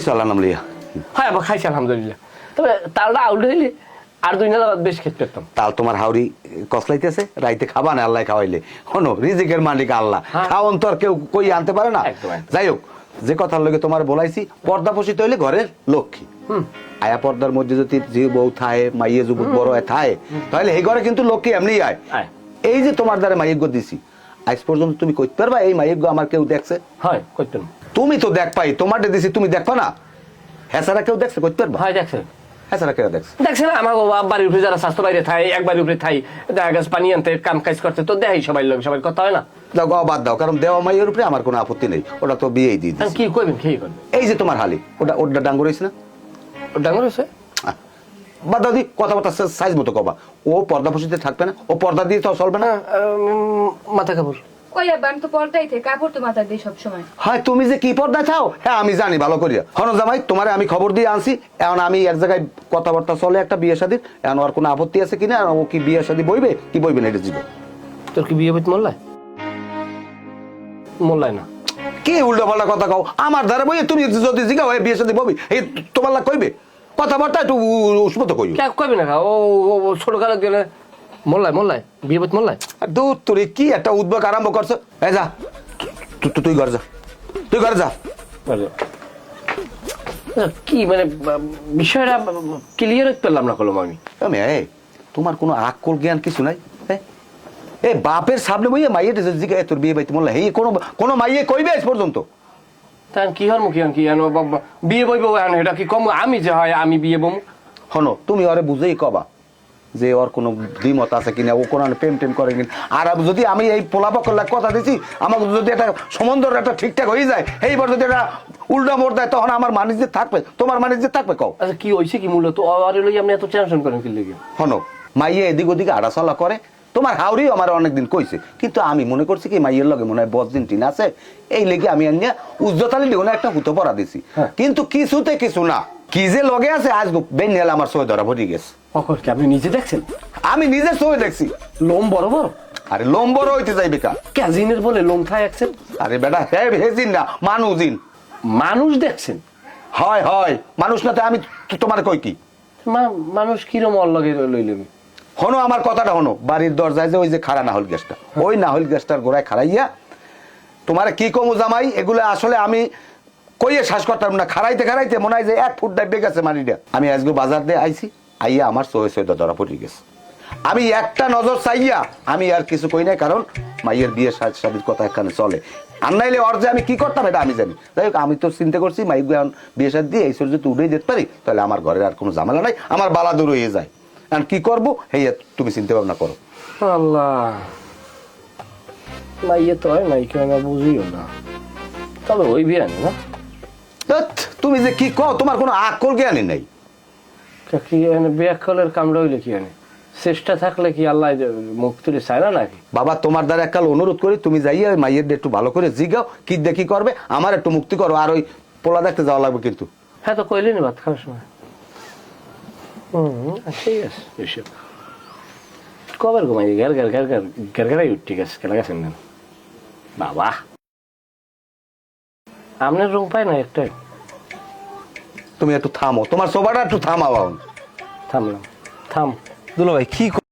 খাইছো আল্লাহ নাম লিয়া হ্যাঁ আবার খাইছি আলহামদুলিল্লাহ। তবে তালটা আউট হইলে আর দুই নালা বেশ খেতে পারতাম তাল তোমার হাউরি কসলাইতেছে রাইতে খাবা না আল্লাহ খাওয়াইলে। হনো রিজিকের মালিক আল্লাহ। হ্যাঁ। তো আর কেউ কই আনতে পারে না। একদম, একদম। যাই হোক যে কথার লগে তোমার বলাইছি পর্দা পশিত হইলে ঘরের লক্ষ্মী। আয়া পর্দার মধ্যে যদি যে বউ থায় মাইয়ে যুবক বড় হয় থায় তাহলে এই ঘরে কিন্তু লক্ষ্মী এমনি আয়। এই যে তোমার দ্বারা মাইজ্ঞ দিছি আজ পর্যন্ত তুমি কইতে পারবা এই মাইজ্ঞ আমার কেউ দেখছে? হয় করতাম তুমি তো দেখ পাই তোমার দিছি তুমি দেখো না। হ্যাঁ সারা কেউ দেখছে? কইতে পারবা? হয় কেউ দেখছে। দেখছেন আমার বাড়ির উপরে যারা স্বাস্থ্য বাইরে থাই এক বাড়ির উপরে থাই দেখা গেছে পানি আনতে কাম কাজ করতে তো দেখাই সবাই লোক সবাই কথা হয় না। দাও বাদ দাও কারণ দেওয়া মাইয়ের উপরে আমার কোনো আপত্তি নেই। ওটা তো বিয়েই দিয়ে কি করবেন করবেন এই যে তোমার হালি ওটা ওটা ডাঙ্গর হয়েছে না? ডাঙর হয়েছে বাদ দাও দি কথাবার্তা সাইজ মতো কবা। ও পর্দা থাকবে না? ও পর্দা দিয়ে তো চলবে না? মাথা কাপড়। ওই আব্বা আমি তো পর্দাই থেকে কাপড় তো মাথা দিই সবসময়। হয় তুমি যে কি পর্দা চাও হ্যাঁ আমি জানি ভালো করিয়া। হন জামাই তোমার আমি খবর দিয়ে আনছি। এখন আমি এক জায়গায় কথাবার্তা চলে একটা বিয়ে শাদির। এখন ওর কোনো আপত্তি আছে কিনা? আর ও কি বিয়ে শাদি বইবে? কি বইবে না এটা জীবন তোর কি বিয়ে বইতে মোল্লায় মোল্লায় না। কি উল্টো পাল্টা কথা কও? আমার ধারে বইয়ে তুমি যদি জিগা হয় বিয়ে শাদি বইবি? এই তোমার লাগ কইবে? কথাবার্তা একটু উষ্মত কইও। কে না ও ছোট কালে মোল্লায় মোল্লায় বিয়ে বইতে মোল্লায় আর দূর তোরে কি একটা উদ্বেগ আরম্ভ করছ? এই যা তুই ঘর যা তুই ঘর যা। আচ্ছা, কি মানে বিষয়টা ক্লিয়ার হতে পারলাম না কলম আমি। আমি এই তোমার কোনো আকল জ্ঞান কিছু নাই? হ্যাঁ? এ বাপের সামনে বইয়ে মাইয়ে জিগা তোর বিয়ে বাইতে বললে এই কোনো কোনো মাইয়ে কইবে আজ পর্যন্ত? তাই কি হর মুখী কি আনো বিয়ে বইব আনো এটা কি কম? আমি যে হয় আমি বিয়ে বম। হনো তুমি ওরে বুঝেই কবা যে ওর কোনো দ্বিমত আছে কিনা ও কোনো প্রেম টেম করে কিনা। আর যদি আমি এই পোলাপকের লাগ কথা দিছি আমাকে যদি একটা সম্বন্ধ একটা ঠিকঠাক হয়ে যায় এইবার যদি একটা উল্টা মোড় দেয় তখন আমার মানিজ্য থাকবে। তোমার মানিজ্য থাকবে কও? আচ্ছা কি হয়েছে কি মূলত? আর লই আপনি এত টেনশন করেন কি লেগে? হনো মাইয়ে এদিক ওদিকে আড়াচলা করে। তোমার হাওড়ি আমার অনেকদিন কইছে। কিন্তু আমি মনে করছি কি মাইয়ের লগে মনে হয় বদিন টিন আছে। এই লেগে আমি আনিয়া উজ্জতালি লিখনে একটা হুতো পড়া দিছি। হ্যাঁ। কিন্তু কিছুতে কিছু না। কি যে লগে আছে আজ বেন নিয়াল আমার সই ধরা ভরি গেছে। কখন কি আপনি নিজে দেখছেন? আমি নিজে সই দেখছি। লোম বড় বড়? আরে লম্বর হইতে যাইবে কা? ক্যাজিনের বলে লোম খায় একছেন আরে বেটা হে হেজিন না মানুজিন মানুষ দেখছেন? হয় হয় মানুষ না তো আমি তোমার কই কি? মানুষ কিরম অল লগে লইলেন হনো আমার কথাটা হনো বাড়ির দরজায় যে ওই যে খাড়া নাহল গ্যাসটা ওই নাহল গ্যাসটার গোড়ায় খাড়াইয়া তোমার কি কমু জামাই এগুলো আসলে আমি কইয়ে শ্বাস করতাম না, খাড়াইতে খাড়াইতে মনে হয় যে এক ফুট ডাইবে গেছে মাটিটা। আমি আজকে বাজার দিয়ে আইছি, আইয়া আমার সহে সহিত ধরা পড়ে গেছে। আমি একটা নজর চাইয়া আমি আর কিছু কই নাই, কারণ মাইয়ের বিয়ে শাদির কথা এখানে চলে। আর নাইলে যে আমি কি করতাম এটা আমি জানি। যাই হোক, আমি তো চিন্তা করছি মাইক বিয়ে শাদি দিয়ে এই সর যদি উঠেই যেতে পারি, তাহলে আমার ঘরের আর কোনো ঝামেলা নাই, আমার বালা দূর হয়ে যায়। আর কি করব? হেই, তুমি চিন্তা ভাবনা করো। আল্লাহ। মাইয়ে তো হয় মাইকে কেন বুঝিও না। তবে ওই বিয়ে না? তুমি যে কি কও তোমার কোনো আকল জ্ঞানই নাই কি এনে বিয়ে কলের কামড়া হইলে কি আনে চেষ্টা থাকলে কি আল্লাহ মুক্তিরে চায় না নাকি বাবা তোমার দ্বারা এককাল অনুরোধ করি তুমি যাইয়া ওই মাইয়ের একটু ভালো করে জিগাও কি দেখি করবে আমার একটু মুক্তি করো আর ওই পোলা দেখতে যাওয়া লাগবে কিন্তু হ্যাঁ তো কইলি নি ভাত খাওয়ার সময় হুম ঠিক আছে এসব কবার ঘুমাই ঘের ঘের ঘের ঘের ঘের ঘেরাই উঠি গেছে কেনা গেছেন বাবা আপনার উপায় পায় না একটাই তুমি একটু থামো। তোমার সোফাটা একটু থামাও থাম থামলাম। থাম। দুলো ভাই কি